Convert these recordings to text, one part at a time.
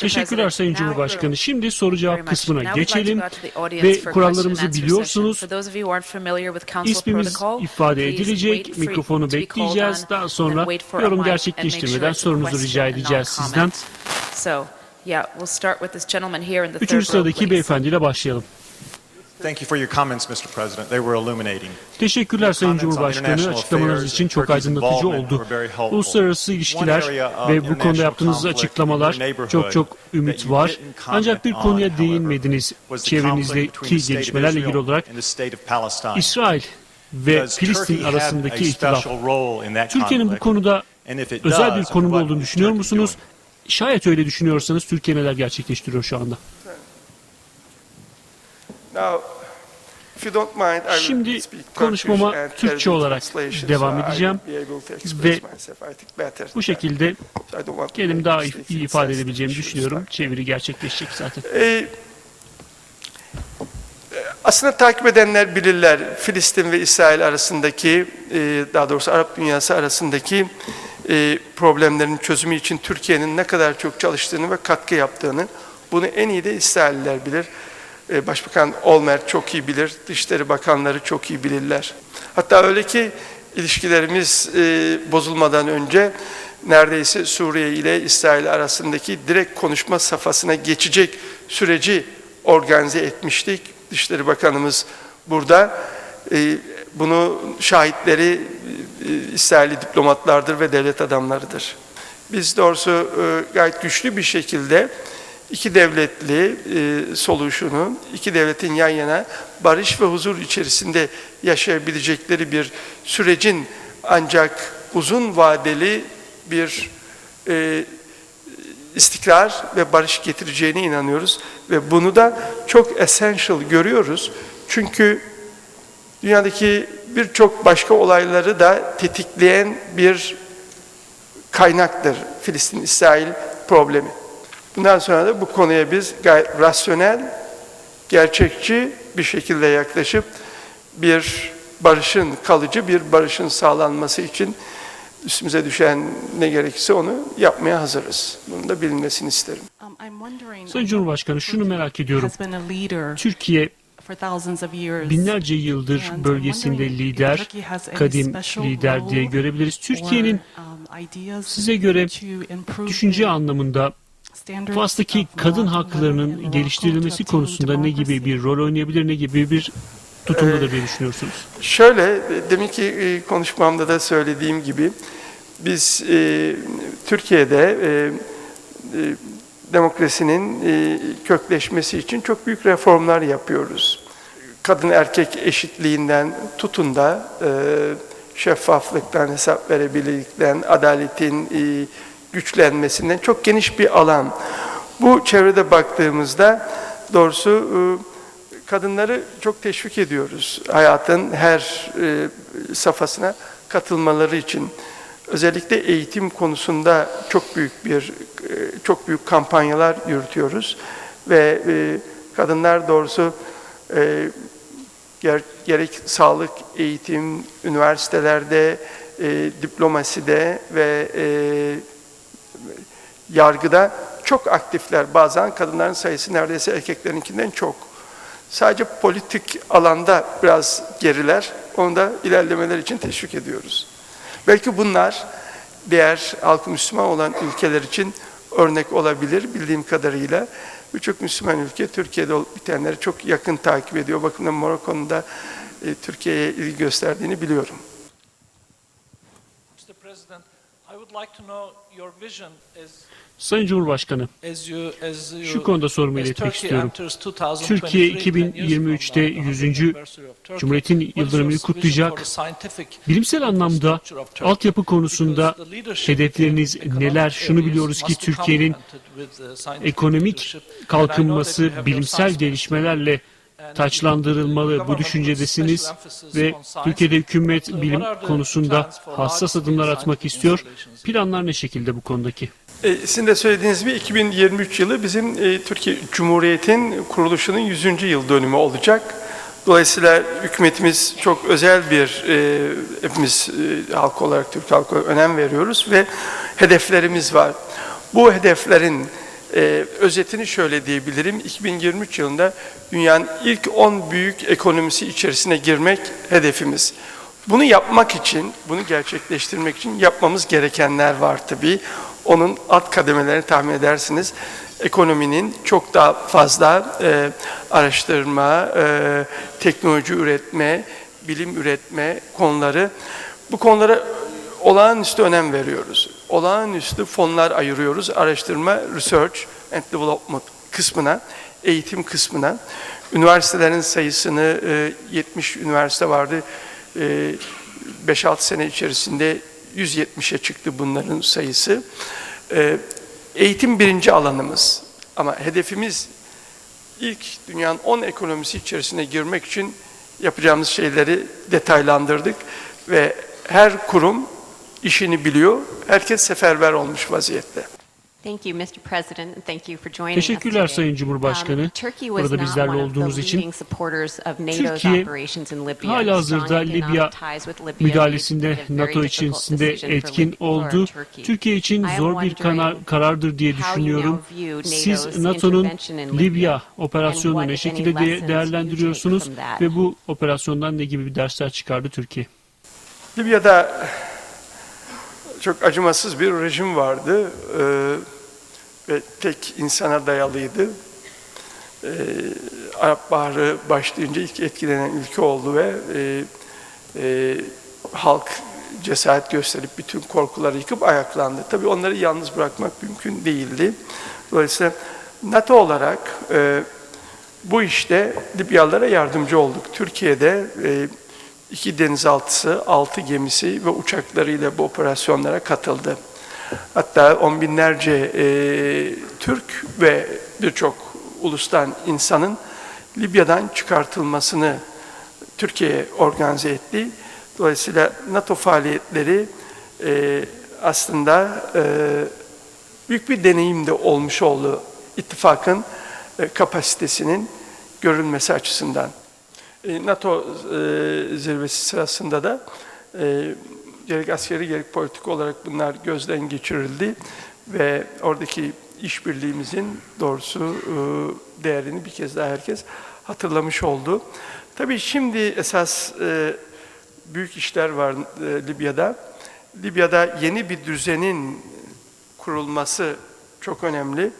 Teşekkürler. Sayın Cumhurbaşkanı. Şimdi soru cevap kısmına geçelim ve kurallarımızı biliyorsunuz. İsmimiz ifade edilecek, mikrofonu bekleyeceğiz. Daha sonra yorum gerçekleştirmeden sorunuzu rica edeceğiz sizden. comment. So, yeah, we'll start with this gentleman here in the third Üçüncü sıradaki beyefendiyle başlayalım. Thank you for your comments, Mr. President. They were illuminating. Teşekkürler Sayın Cumhurbaşkanı. Açıklamalarınız için çok aydınlatıcı oldu. Uluslararası ilişkiler ve bu konuda yaptığınız açıklamalar çok çok ümit var. Ancak bir on, konuya değinmediniz çevrenizdeki gelişmelerle ilgili olarak. İsrail ve Filistin arasındaki ihtilaf. Türkiye'nin bu konuda özel bir konumda olduğunu düşünüyor musunuz? Şayet öyle düşünüyorsanız Türkiye neler gerçekleştiriyor şu anda? Şimdi konuşmama Türkçe olarak devam edeceğim. Ve. Bu şekilde make daha iyi ifade edebileceğimi düşünüyorum. Çeviri gerçekleşecek zaten. Ee, aslında takip edenler bilirler Filistin ve İsrail arasındaki, e, daha doğrusu Arap dünyası arasındaki e, problemlerin çözümü için Türkiye'nin ne kadar çok çalıştığını ve katkı yaptığını. Bunu en iyi de İsrailliler bilir. E, Başbakan Olmert çok iyi bilir, Dışişleri Bakanları çok iyi bilirler. Hatta öyle ki ilişkilerimiz e, bozulmadan önce neredeyse Suriye ile İsrail arasındaki direkt konuşma safhasına geçecek süreci organize etmiştik. Dışişleri Bakanımız burada. E, bunu şahitleri İsrailli diplomatlardır ve devlet adamlarıdır. Biz doğrusu gayet güçlü bir şekilde iki devletli e, solution'u, iki devletin yan yana barış ve huzur içerisinde yaşayabilecekleri bir sürecin ancak uzun vadeli bir e, istikrar ve barış getireceğine inanıyoruz ve bunu da çok essential görüyoruz. Çünkü dünyadaki birçok başka olayları da tetikleyen bir kaynaktır Filistin-İsrail problemi. Bundan sonra da bu konuya biz gayet rasyonel, gerçekçi bir şekilde yaklaşıp bir barışın, kalıcı bir barışın sağlanması için üstümüze düşen ne gerekirse onu yapmaya hazırız. Bunu da bilinmesini isterim. Um, Sayın Cumhurbaşkanı şunu merak ediyorum. Türkiye binlerce yıldır bölgesinde lider, kadim lider diye görebiliriz. Türkiye'nin um, size göre düşünce anlamında Fas'taki kadın haklarının geliştirilmesi konusunda ne gibi bir rol oynayabilir, ne gibi bir tutumdadır diye düşünüyorsunuz? Şöyle, demin ki e, konuşmamda da söylediğim gibi biz e, Türkiye'de e, e, demokrasinin e, kökleşmesi için çok büyük reformlar yapıyoruz. Kadın erkek eşitliğinden tutun da e, şeffaflıktan, hesap verebilirlikten, adaletin e, güçlenmesinden çok geniş bir alan. Bu çevrede baktığımızda doğrusu e, kadınları çok teşvik ediyoruz hayatın her e, safhasına katılmaları için. Özellikle eğitim konusunda çok büyük bir e, çok büyük kampanyalar yürütüyoruz ve kadınlar doğrusu ger- gerek sağlık, eğitim, üniversitelerde, e, diplomaside ve e, yargıda çok aktifler. Bazen kadınların sayısı neredeyse erkeklerinkinden çok. Sadece politik alanda biraz geriler. Onu da ilerlemeler için teşvik ediyoruz. Belki bunlar diğer halkı Müslüman olan ülkeler için örnek olabilir bildiğim kadarıyla. Birçok Müslüman ülke Türkiye'de olup bitenleri çok yakın takip ediyor. Bakın Morokko'nun da e, Türkiye'ye ilgi gösterdiğini biliyorum. Sayın Cumhurbaşkanı, Şu konuda sorumu iletmek istiyorum. enters 2023, Türkiye 10 years from 2023'te now, the 100. 100th anniversary of Turkey, Cumhuriyet'in yıldönümünü kutlayacak. Bilimsel anlamda altyapı konusunda hedefleriniz neler? Şunu biliyoruz ki Türkiye'nin ekonomik kalkınması bilimsel gelişmelerle taçlandırılmalı bu düşüncedesiniz ve. Türkiye'de hükümet bilim konusunda hassas adımlar atmak istiyor. Planlar ne şekilde bu konudaki? E, sizin de söylediğiniz gibi 2023 yılı bizim e, Türkiye Cumhuriyeti'nin kuruluşunun 100. yıl dönümü olacak. Dolayısıyla hükümetimiz çok özel bir, e, hepimiz e, halk olarak, Türk halkı önem veriyoruz ve hedeflerimiz var. Bu hedeflerin e, özetini şöyle diyebilirim. 2023 yılında dünyanın ilk 10 büyük ekonomisi içerisine girmek hedefimiz. Bunu yapmak için, bunu gerçekleştirmek için yapmamız gerekenler var tabii. Onun alt kademelerini tahmin edersiniz. Ekonominin çok daha fazla e, araştırma, e, teknoloji üretme, bilim üretme konuları. Bu konulara olağanüstü önem veriyoruz. Olağanüstü fonlar ayırıyoruz araştırma, research and development kısmına, eğitim kısmına. Üniversitelerin sayısını e, 70 üniversite vardı. E, 5-6 sene içerisinde 170'e çıktı bunların sayısı. E, eğitim birinci alanımız ama hedefimiz ilk dünyanın 10 ekonomisi içerisine girmek için yapacağımız şeyleri detaylandırdık ve her kurum işini biliyor. Herkes seferber olmuş vaziyette. Thank you, Mr. President, and thank you for joining Teşekkürler. Sayın Cumhurbaşkanı. Um, Burada bizlerle olduğunuz için. Türkiye operations in Libya. müdahalesinde NATO içerisinde etkin oldu. Türkiye için zor bir karardır diye düşünüyorum. Siz NATO'nun Libya operasyonunu ne şekilde de- değerlendiriyorsunuz ve bu operasyondan ne gibi bir dersler çıkardı Türkiye? Libya'da çok acımasız bir rejim vardı Ee, ve tek insana dayalıydı. Ee, Arap Baharı başlayınca ilk etkilenen ülke oldu ve e, e, halk cesaret gösterip bütün korkuları yıkıp ayaklandı. Tabii onları yalnız bırakmak mümkün değildi. Dolayısıyla NATO olarak e, bu işte Libyalılara yardımcı olduk. Türkiye'de e, iki denizaltısı, altı gemisi ve uçaklarıyla bu operasyonlara katıldı. Hatta on binlerce e, Türk ve birçok ulustan insanın Libya'dan çıkartılmasını Türkiye organize etti. Dolayısıyla NATO faaliyetleri e, aslında e, büyük bir deneyim de olmuş oldu ittifakın e, kapasitesinin görülmesi açısından. E, NATO e, zirvesi sırasında da e, gerek askeri gerek politik olarak bunlar gözden geçirildi ve oradaki işbirliğimizin doğrusu değerini bir kez daha herkes hatırlamış oldu. Tabii şimdi esas büyük işler var Libya'da. Libya'da yeni bir düzenin kurulması çok önemli.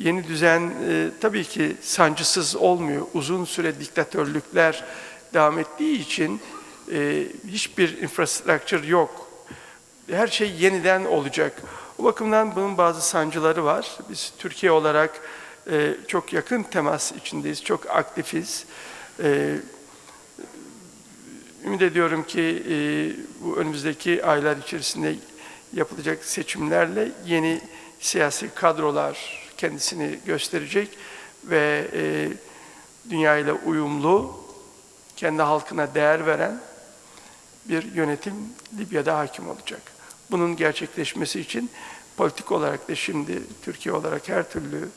Yeni düzen e, tabii ki sancısız olmuyor. Uzun süre diktatörlükler devam ettiği için e, hiçbir infrastructure yok. Her şey yeniden olacak. O bakımdan bunun bazı sancıları var. Biz Türkiye olarak e, çok yakın temas içindeyiz, çok aktifiz. E, ümit ediyorum ki e, bu önümüzdeki aylar içerisinde yapılacak seçimlerle yeni siyasi kadrolar kendisini gösterecek ve e, dünya ile uyumlu, kendi halkına değer veren bir yönetim Libya'da hakim olacak. Bunun gerçekleşmesi için politik olarak da şimdi Türkiye olarak her türlü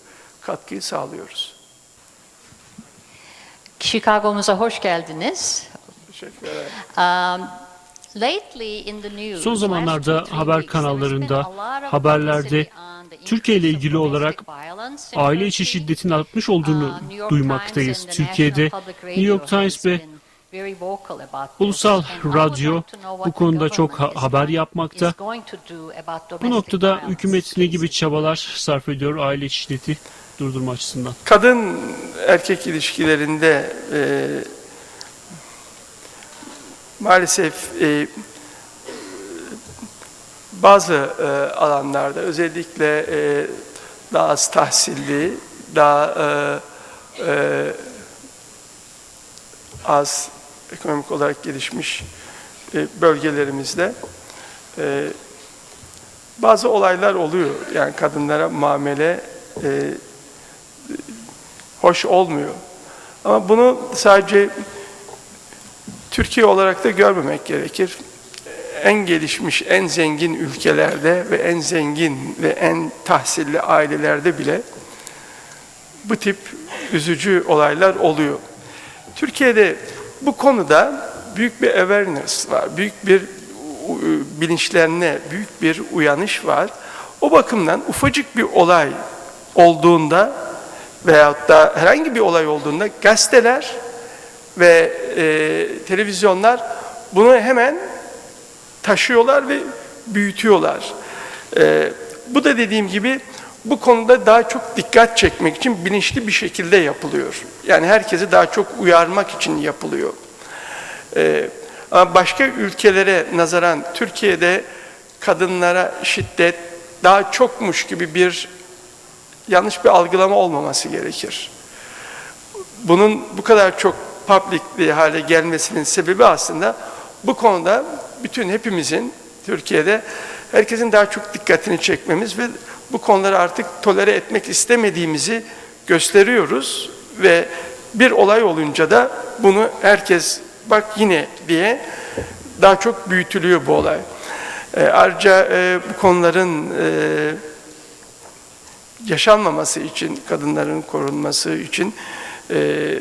katkıyı sağlıyoruz. Chicago'muza hoş geldiniz. Teşekkür ederim. Um, lately in the news, Son zamanlarda haber kanallarında, haberlerde Türkiye ile ilgili olarak aile içi şiddetin artmış olduğunu Uh, duymaktayız. The Türkiye'de New York Times ve. Ulusal Radyo bu konuda çok ha- haber yapmakta. Bu noktada hükümet ne gibi çabalar sarf ediyor aile içi şiddeti durdurma açısından? Kadın erkek ilişkilerinde e, maalesef e, bazı e, alanlarda özellikle e, daha az tahsilli, daha e, e, az ekonomik olarak gelişmiş e, bölgelerimizde e, bazı olaylar oluyor. Yani kadınlara muamele e, hoş olmuyor. Ama bunu sadece Türkiye olarak da görmemek gerekir. En gelişmiş, en zengin ülkelerde ve en zengin ve en tahsilli ailelerde bile bu tip üzücü olaylar oluyor. Türkiye'de bu konuda büyük bir awareness var, büyük bir u- bilinçlenme, büyük bir uyanış var. O bakımdan ufacık bir olay olduğunda veyahut da herhangi bir olay olduğunda gazeteler ve e, televizyonlar bunu hemen taşıyorlar ve büyütüyorlar. E, bu da dediğim gibi bu konuda daha çok dikkat çekmek için bilinçli bir şekilde yapılıyor. Yani herkesi daha çok uyarmak için yapılıyor. Ee, ama başka ülkelere nazaran Türkiye'de kadınlara şiddet daha çokmuş gibi bir yanlış bir algılama olmaması gerekir. Bunun bu kadar çok public hale gelmesinin sebebi aslında bu konuda bütün hepimizin Türkiye'de herkesin daha çok dikkatini çekmemiz ve bu konuları artık tolere etmek istemediğimizi gösteriyoruz ve bir olay olunca da bunu herkes bak yine diye daha çok büyütülüyor bu olay. E, ayrıca e, bu konuların e, yaşanmaması için, kadınların korunması için e,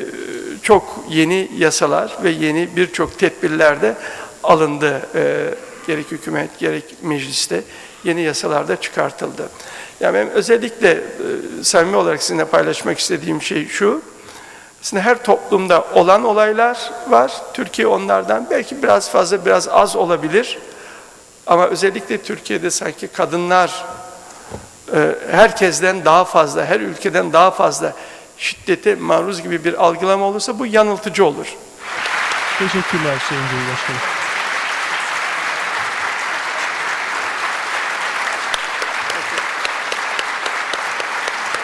çok yeni yasalar ve yeni birçok tedbirler de alındı. E, gerek hükümet, gerek mecliste yeni yasalar da çıkartıldı. Yani ben özellikle e, samimi olarak sizinle paylaşmak istediğim şey şu, aslında her toplumda olan olaylar var. Türkiye onlardan belki biraz fazla, biraz az olabilir. Ama özellikle Türkiye'de sanki kadınlar e, herkesten daha fazla, her ülkeden daha fazla şiddete maruz gibi bir algılama olursa bu yanıltıcı olur. Teşekkürler Sayın Cumhurbaşkanım.